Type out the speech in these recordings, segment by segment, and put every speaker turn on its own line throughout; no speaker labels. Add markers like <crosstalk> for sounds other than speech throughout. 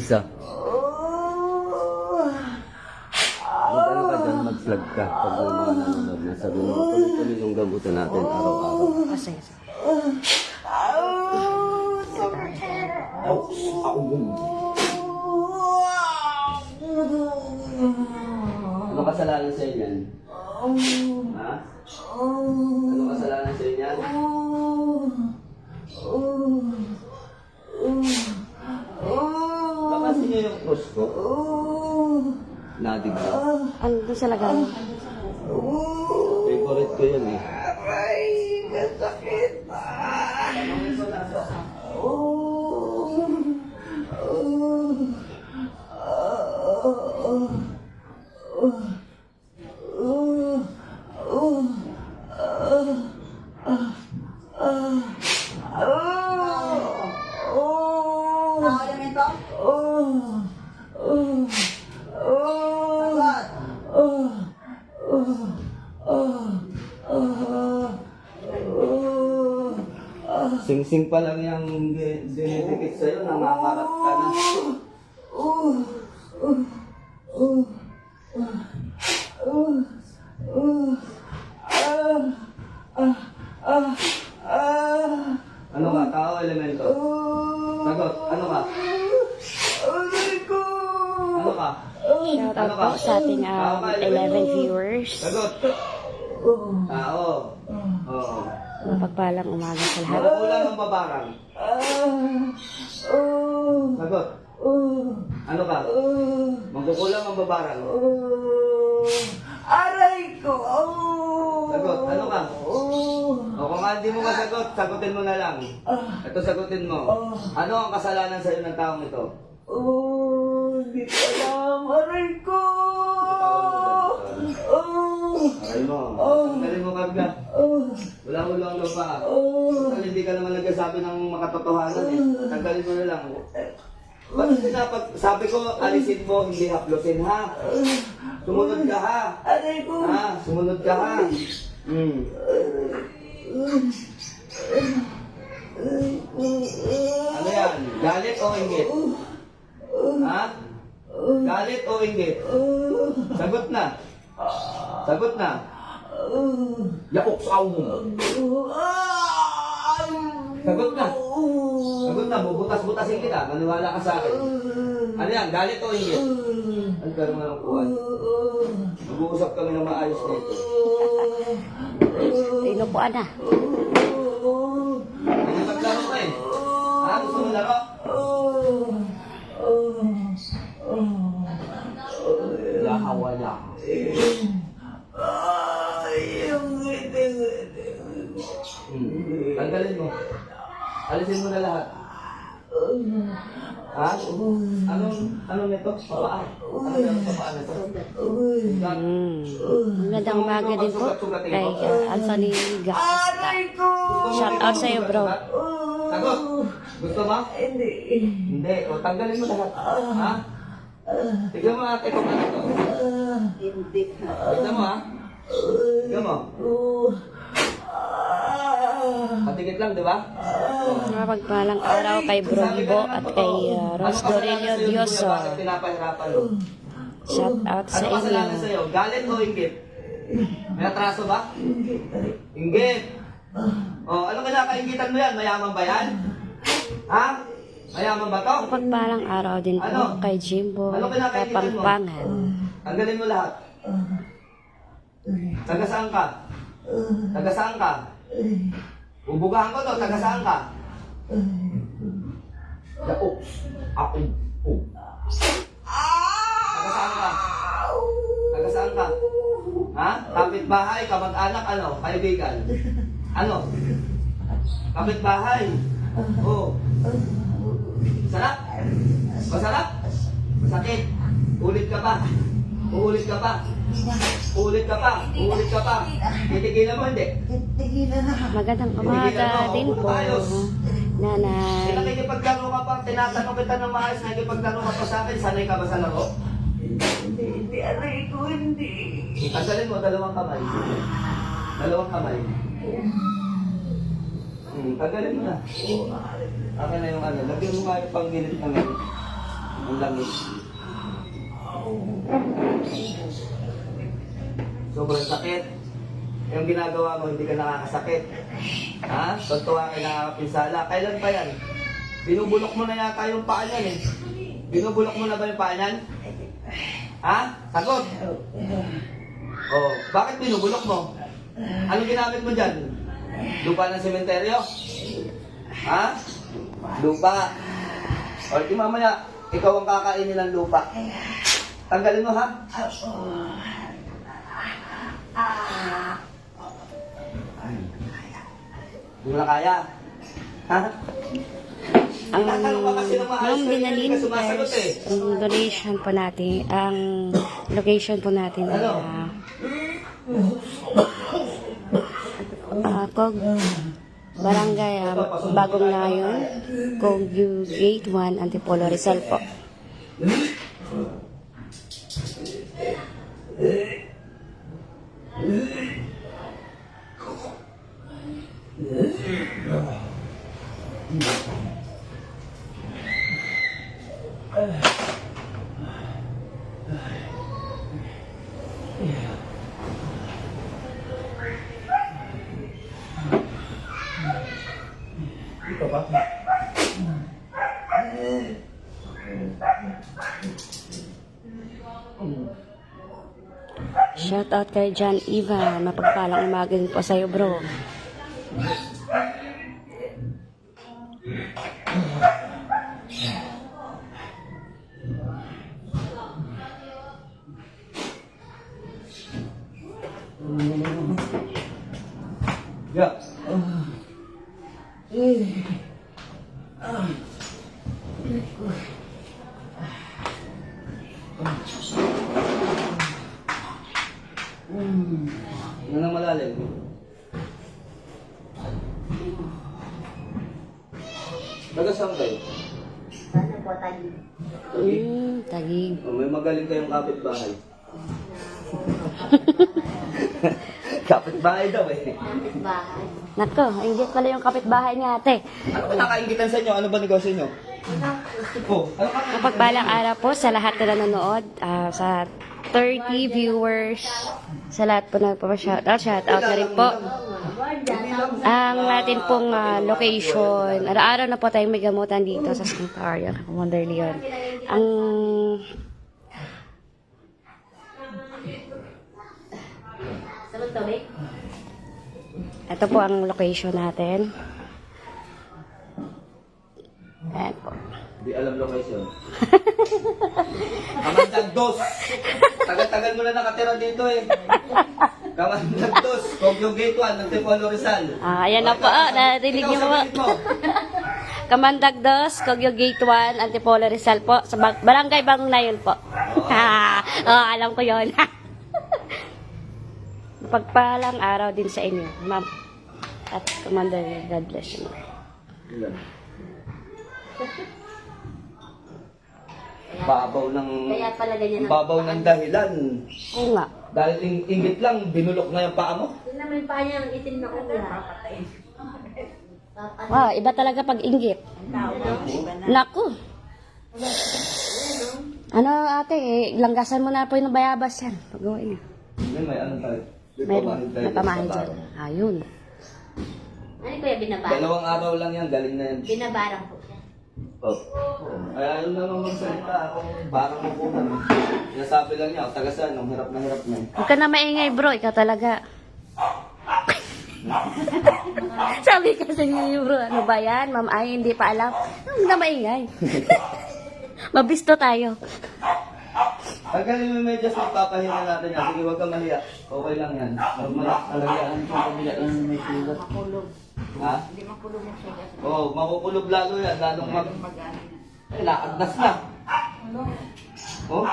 Isa. Mag-ano ka dyan, mag-vlog ka pag may mga nanonood na sabi mo, tuloy-tuloy yung gamutan natin araw-araw.
Ah, sige, sige.
Ano kasalanan sa inyo yan? Ha? Ano kasalanan sa inyo yan? Bakasin niyo yung cross ko. Nadig ka.
Ano doon sa lagay?
Favorite ko yan eh. Sing-sing pa lang yung di- dinidikit sa'yo, nangangarap ka na. Ano ka? Tao elemento? Sagot. Ano ka? Ano ka?
Shout out po sa ating um, 11 viewers.
Sagot. Tao. Oo.
Mapagpalang umaga sa lahat.
Magulang ng babarang. Sagot. Ano ka? Magkukulang ang babarang.
Aray ko!
Sagot. Ano ka? O kung hindi mo masagot, sagutin mo na lang. Ito sagutin mo. Ano ang kasalanan sa'yo ng taong ito?
Oh, hindi ko alam. Aray ko! Oh,
Aray mo. Tanggalin mo karga.
Oh,
Wala ulang lang pa.
oh.
Total, hindi ka naman nagsasabi ng makatotohanan eh. Tanggalin mo na lang. Ba't sinapag, sabi ko, alisin mo, hindi haplosin ha. Sumunod ka ha.
Aray ko!
Ha, sumunod ka ha. Hmm. Ano yan? Galit o inggit? Ha? Galit o inggit? Sagot na. Sagot na. Yakok sa mo. Sagot na. Sagot na, bubutas-butasin kita. Maniwala ka sa akin. Ano yan? Galit o inggit? Ang nga ng kuwan. Mag-uusap kami ng maayos nito.
Inupuan na.
Ano maglaro ka eh? Ha? Gusto mo laro? Lahawa Tanggalin mo. Alisin mo na lahat. Ha? Anong, anong nito? Paa. Ano yan sa paa nito?
Mm. Magandang umaga din po kay uh, Anthony Gasta. Shout out sa iyo, bro.
Sagot. Gusto mo?
Hindi.
Hindi. O, tanggalin mo lahat. Ha? Tignan mo ate kung ano to.
Hindi.
Tignan mo ha. Tignan mo. Patikit lang, di ba?
Mapagpalang araw kay Bro Libo at kay uh, Ros Dorilio Dioso. Shout out sa
Ano kasalanan
inyo.
sa'yo? Galit o inggit? May atraso ba? Inggit. Oh, ano kinakaingitan mo yan? Mayaman ba yan? Ha? Mayaman ba to?
Mapagpalang araw din po kay Jimbo Kapampangan.
Tanggalin mo lahat. Taga saan ka? Taga saan ka? Bubugahan ko to, taga saan ka? Yaok. Ako. Oh. Taga saan ka? Taga saan ka? Ha? Kapitbahay, kamag-anak, ano? Kaibigan? Ano? Kapitbahay? Oo. Sarap? Masarap? Masakit? Ulit ka pa? Uulit ka pa? Uulit ka pa? Uulit ka pa? Titigilan mo, hindi?
Tigilan na.
Magandang umaga din po, Nanay.
nakikipagtaro ka pa, tinatanong kita ng maayos, nakikipagtaro ka pa sa akin, sanay ka ba sa laro?
Hindi, hindi. Aray ko, hindi.
Tanggalin mo, dalawang kamay. Dalawang kamay. Hmm, tanggalin mo na. Akin na yung ano, lagyan mo nga yung panggilit ng ano. Ang langis. Sobrang sakit. Yung ginagawa mo, hindi ka nakakasakit. Ha? Totoo ka nakakapinsala. Kailan pa yan? Binubulok mo na yata yung paa niyan eh. Binubulok mo na ba yung paa niyan? Ha? Sagot! <sighs> Oh, bakit binubulok mo? Ano ginamit mo dyan? Lupa ng sementeryo? Ha? Lupa. O, di mamaya, ikaw ang kakainin ng lupa. Tanggalin mo, ha? <sighs> Hindi mo na kaya. Ha?
Ang Ma'am
ka sumasagot eh.
ang donation po natin, ang location po natin ay
Ano?
ah, Cog, Barangay ah, Bagong Nayon, Kogyo Gate 1, Antipolo Rizal po.
Dito ba?
Shout out kay John Ivan, mapagpalang umaga din po sa'yo bro.
Yeah. Ano nang malalim? Taga saan kayo?
Hmm, tagig.
Oh, may magaling kayong kapitbahay. <laughs> kapitbahay daw eh.
Nako, inggit pala yung kapitbahay ni ate.
Ano ba nakaingitan sa inyo? Ano ba negosyo nyo? Oh, ano ka?
Mapagpalang araw po sa lahat na nanonood, ah, sa 30 viewers, sa lahat po na shoutout, shoutout na rin po. Ang natin pong ah, location, araw-araw na po tayong may gamutan dito sa Santaria, Wonder Leon. Ang ito po ang location natin. Ayan po.
Di alam location. <laughs> Kamandag dos. Tagal-tagal mo na nakatira dito eh. <laughs> Kamandag dos. Kogyo Gate 1 ng Tipolo Rizal.
Ah, ayan na po. Ah, narinig niyo po.
balik mo. <laughs>
Kamandag Dos, Kogyo Gate 1, Antipolo Rizal po. Sa Bang- Barangay Bang Nayon po. Ha, oh, <laughs> alam ko yon. <laughs> Pagpalang araw din sa inyo, ma'am. At Commander, God bless you.
Ilan? Babaw ng...
Kaya pala ganyan ang...
Babaw ng dahilan.
Oo nga.
Dahil ing- ingit lang, binulok na yung paa mo.
Yun naman pa niya ang itim na ulo.
Wow, iba talaga pag inggit. Naku. Ano ate, eh, langgasan mo na po yung bayabas yan. Pag-uwi niya.
May may ano tayo. May
Meron,
pamahin tayo
may pamahin dyan. Ayun.
Ano kuya binabarang?
Dalawang araw lang yan, galing na yan.
Binabarang po.
Oh. Ay, ayaw naman magsalita. Ako, barang mo po naman. Sinasabi lang niya, ako taga saan, ang hirap na hirap na.
Huwag ka na maingay bro, ikaw talaga. <laughs> Sabi kasi ni bro, ano ba yan? Ma'am ay hindi pa alam. Huwag na maingay. <laughs> Mabisto tayo.
Tanggalin mo medyas, magpapahinga natin yan. Sige, huwag ka mahiya. Okay lang yan. Normal, talagaan kung kabila lang may sugat.
Makulog.
Ha?
Hindi makulog mo siya.
Oo, oh, makukulog lalo yan. Lalong mag... Eh, naagnas na. Oh,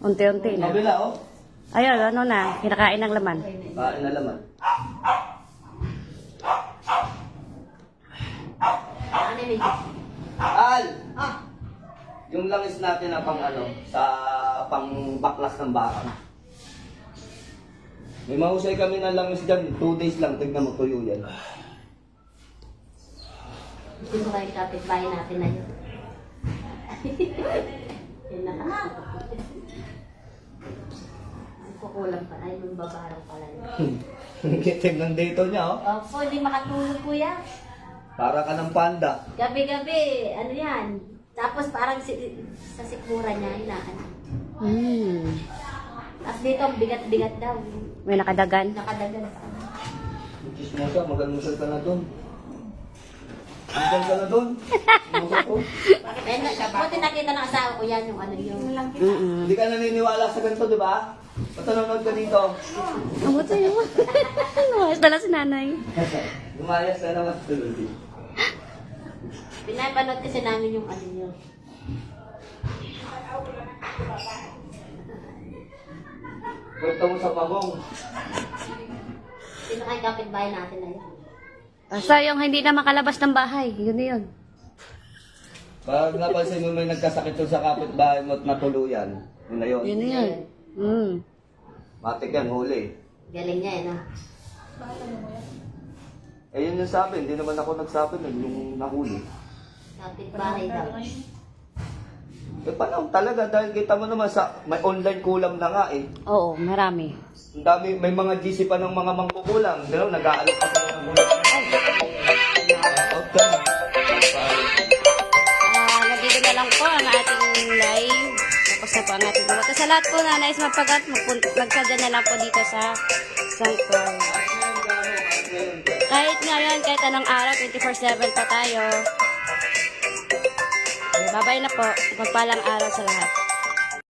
Unti-unti na.
kabila oh.
Ayun, ano na, kinakain ng laman.
Kain na laman.
Ano?
Al! Yung langis natin na pang ano, sa pang baklas ng baka. May mahusay kami ng langis dyan. Two days lang, tignan mo tuyo yan.
Gusto kayo kapit-bahay natin na yun. <laughs> yun na. Kukulang pa. Ay, yung babarang pala yun. <laughs>
Kitim ng dito niya, oh.
Opo, hindi makatulog, kuya.
Para ka ng panda.
Gabi-gabi, ano yan. Tapos parang si, sa sikmura niya, hinaan.
Mm.
Tapos dito, bigat-bigat daw.
May nakadagan?
Nakadagan.
Chismosa, mag-almusal ka na doon. Almusal ka na doon.
Na- buti nakita ng asawa ko yan, yung ano yung...
Hindi ka naniniwala sa ganito, di ba? Ba't nanonood ka dito?
Amo tayo. Lumayas dala si nanay.
Lumayas na naman tuloy.
Pinapanood kasi namin yung ano yun.
Kwento mo sa pagong.
Sino kay kapitbahay natin na yun?
Basta yung hindi na makalabas ng bahay. Yun na yun.
Pag napansin mo may nagkasakit doon sa kapitbahay mo at natuluyan, yun na yun.
Yun na yun. Mm.
Matik yan, huli.
Galing niya eh, no?
Eh yun yung sabi, hindi naman ako nagsabi nun, yung nahuli.
Kapitbahay daw.
Eh paano talaga, dahil kita mo naman sa, may online kulam na nga eh.
Oo, marami.
Ang dami, may mga GC pa ng mga mangkukulang. Pero nag-aalok pa sila ng kulang.
Sa lahat po na nais mapagat, magsadya na lang po dito sa Sanctuary. Kahit ngayon, kahit anong araw, 24-7 pa tayo. Babay na po. Magpalang araw sa lahat.